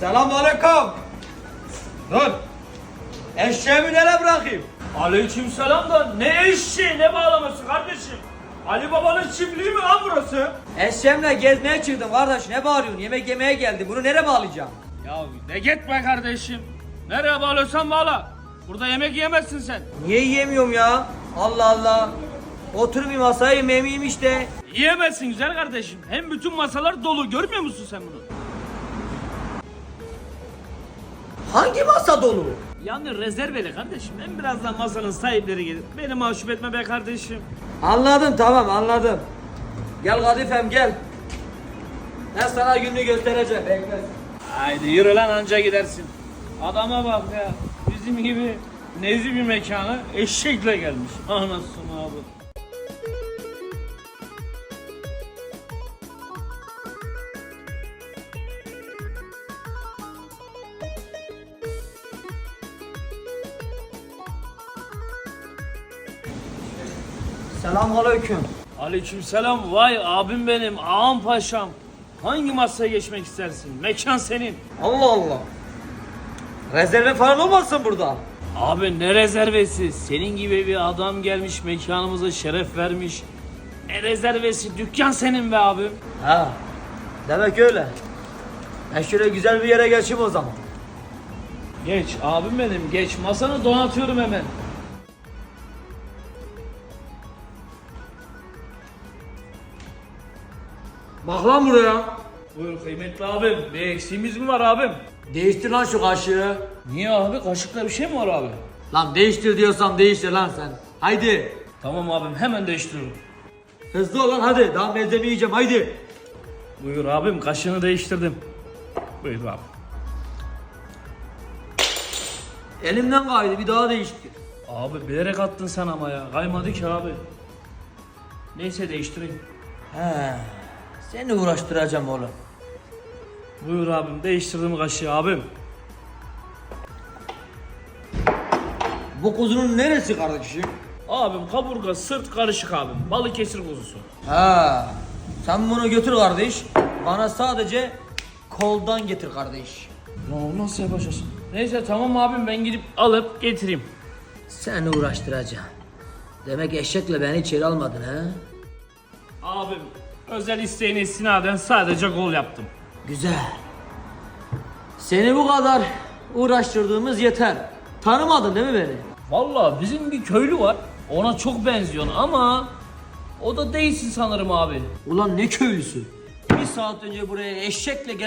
Selam aleyküm. Dur. Eşeğimi nereye bırakayım? Aleyküm selam da ne eşeği ne bağlaması kardeşim? Ali Baba'nın çiftliği mi lan burası? Eşeğimle gezmeye çıktım kardeş. Ne bağırıyorsun? Yemek yemeye geldi. Bunu nereye bağlayacağım? Ya ne gitme kardeşim. Nereye bağlıyorsan bağla. Burada yemek yemezsin sen. Niye yiyemiyorum ya? Allah Allah. Oturup bir masaya yemeğimi yiyeyim işte. Yiyemezsin güzel kardeşim. Hem bütün masalar dolu görmüyor musun sen bunu? Hangi masa dolu? Yani rezerveli kardeşim. Hem birazdan masanın sahipleri gelir. Beni mahcup etme be kardeşim. Anladım tamam anladım. Gel Kadifem gel. Ben sana gününü göstereceğim. Bekle. Haydi yürü lan anca gidersin. Adama bak ya. Bizim gibi nezih bir mekana eşekle gelmiş. Anasını abi. Selamun aleyküm. Aleykümselam. Vay abim benim, ağam paşam. Hangi masaya geçmek istersin? Mekan senin. Allah Allah. Rezerve falan olmasın burada? Abi ne rezervesi? Senin gibi bir adam gelmiş mekanımıza şeref vermiş. Ne rezervesi? Dükkan senin be abim. Ha. Demek öyle. Ben şöyle güzel bir yere geçeyim o zaman. Geç abim benim geç. Masanı donatıyorum hemen. Bak lan buraya. Buyur kıymetli abim. Bir eksiğimiz mi var abim? Değiştir lan şu kaşığı. Niye abi? Kaşıkta bir şey mi var abi? Lan değiştir diyorsam değiştir lan sen. Haydi. Tamam abim hemen değiştiriyorum. Hızlı ol lan hadi. Daha malzeme yiyeceğim haydi. Buyur abim kaşığını değiştirdim. Buyur abi. Elimden kaydı bir daha değiştir. Abi bilerek attın sen ama ya. Kaymadı ki abi. Neyse değiştireyim. He. Seni uğraştıracağım oğlum. Buyur abim değiştirdim kaşığı abim. Bu kuzunun neresi kardeşim? Abim kaburga sırt karışık abim. Balıkesir kuzusu. Ha. Sen bunu götür kardeş. Bana sadece koldan getir kardeş. Ya nasıl yapacağız? Neyse tamam abim ben gidip alıp getireyim. Seni uğraştıracağım. Demek eşekle beni içeri almadın ha? Abim özel isteğine istinaden sadece gol yaptım. Güzel. Seni bu kadar uğraştırdığımız yeter. Tanımadın değil mi beni? Vallahi bizim bir köylü var. Ona çok benziyorsun ama o da değilsin sanırım abi. Ulan ne köylüsü? Bir saat önce buraya eşekle gel